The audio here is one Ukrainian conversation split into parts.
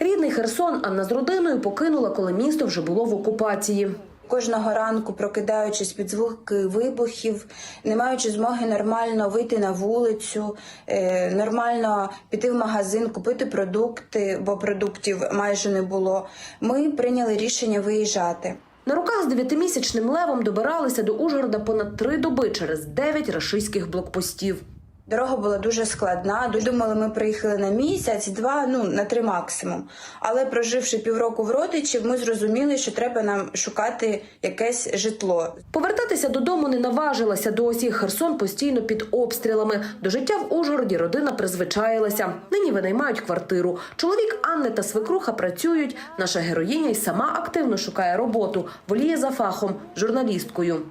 Рідний Херсон Анна з родиною покинула, коли місто вже було в окупації. Кожного ранку, прокидаючись під звуки вибухів, не маючи змоги нормально вийти на вулицю, е, нормально піти в магазин, купити продукти, бо продуктів майже не було. Ми прийняли рішення виїжджати. На руках з дев'ятимісячним левом добиралися до Ужгорода понад три доби через дев'ять рашистських блокпостів. Дорога була дуже складна. Думали, ми приїхали на місяць, два, ну на три максимум. Але проживши півроку в родичів, ми зрозуміли, що треба нам шукати якесь житло. Повертатися додому не наважилася досі. Херсон постійно під обстрілами. До життя в Ужгороді родина призвичаїлася. Нині винаймають квартиру. Чоловік Анни та свекруха працюють. Наша героїня й сама активно шукає роботу. Воліє за фахом журналісткою.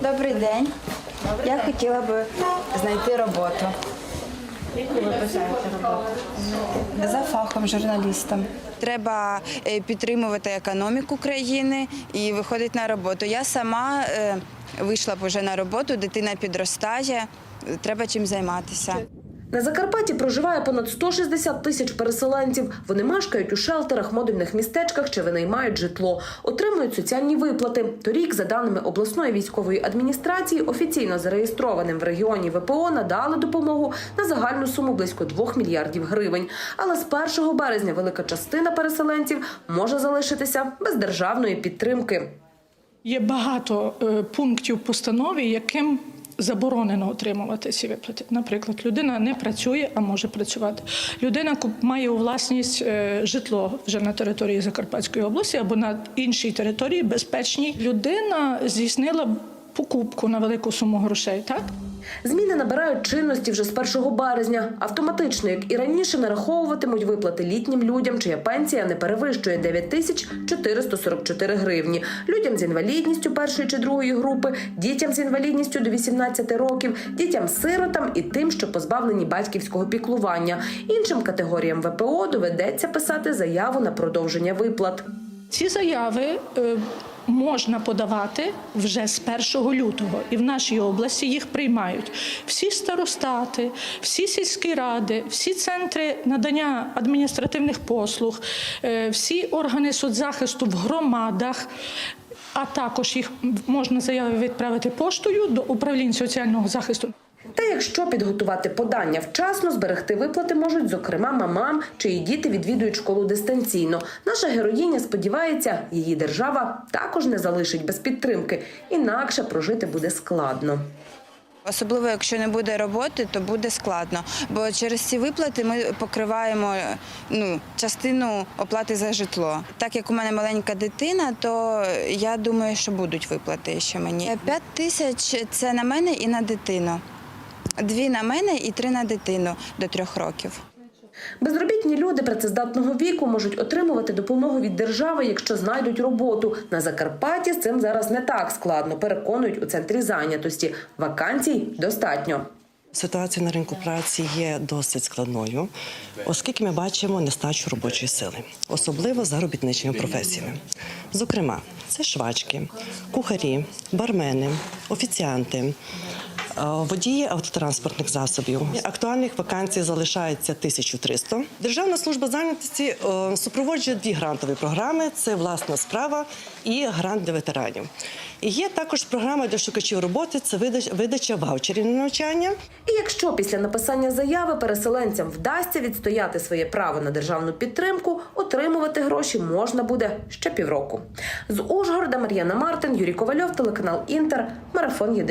Добрий день. Я хотіла би знайти роботу. За фахом журналістом. Треба е, підтримувати економіку країни і виходити на роботу. Я сама е, вийшла б вже на роботу, дитина підростає, треба чим займатися. На Закарпатті проживає понад 160 тисяч переселенців. Вони мешкають у шелтерах, модульних містечках чи винаймають житло, отримують соціальні виплати. Торік, за даними обласної військової адміністрації, офіційно зареєстрованим в регіоні ВПО надали допомогу на загальну суму близько 2 мільярдів гривень. Але з 1 березня велика частина переселенців може залишитися без державної підтримки. Є багато е, пунктів в постанові, яким заборонено отримувати ці виплати. Наприклад, людина не працює, а може працювати. Людина має у власність е, житло вже на території Закарпатської області або на іншій території безпечній. Людина здійснила покупку на велику суму грошей. Так Зміни набирають чинності вже з 1 березня. Автоматично, як і раніше, нараховуватимуть виплати літнім людям, чия пенсія не перевищує 9 тисяч 444 гривні. Людям з інвалідністю першої чи другої групи, дітям з інвалідністю до 18 років, дітям-сиротам і тим, що позбавлені батьківського піклування. Іншим категоріям ВПО доведеться писати заяву на продовження виплат. Ці заяви е, можна подавати вже з 1 лютого, і в нашій області їх приймають всі старостати, всі сільські ради, всі центри надання адміністративних послуг, е, всі органи соцзахисту в громадах. А також їх можна заяви відправити поштою до управління соціального захисту. Та якщо підготувати подання вчасно, зберегти виплати можуть, зокрема, мамам, чиї діти відвідують школу дистанційно. Наша героїня сподівається, її держава також не залишить без підтримки, інакше прожити буде складно. Особливо, якщо не буде роботи, то буде складно. Бо через ці виплати ми покриваємо ну, частину оплати за житло. Так як у мене маленька дитина, то я думаю, що будуть виплати ще мені. П'ять тисяч це на мене і на дитину. Дві на мене і три на дитину до трьох років. Безробітні люди працездатного віку можуть отримувати допомогу від держави, якщо знайдуть роботу. На Закарпатті з цим зараз не так складно. Переконують у центрі зайнятості. Вакансій достатньо. Ситуація на ринку праці є досить складною, оскільки ми бачимо нестачу робочої сили, особливо за робітничими професіями. Зокрема, це швачки, кухарі, бармени, офіціанти. Е, Водії автотранспортних засобів актуальних вакансій залишається 1300. Державна служба зайнятості е, супроводжує дві грантові програми: це власна справа і грант для ветеранів. Є також програма для шукачів роботи. Це видача ваучерів на навчання. І якщо після написання заяви переселенцям вдасться відстояти своє право на державну підтримку, отримувати гроші можна буде ще півроку. З Ужгорода Мар'яна Мартин, Юрій Ковальов, телеканал Інтер, марафон Єдині.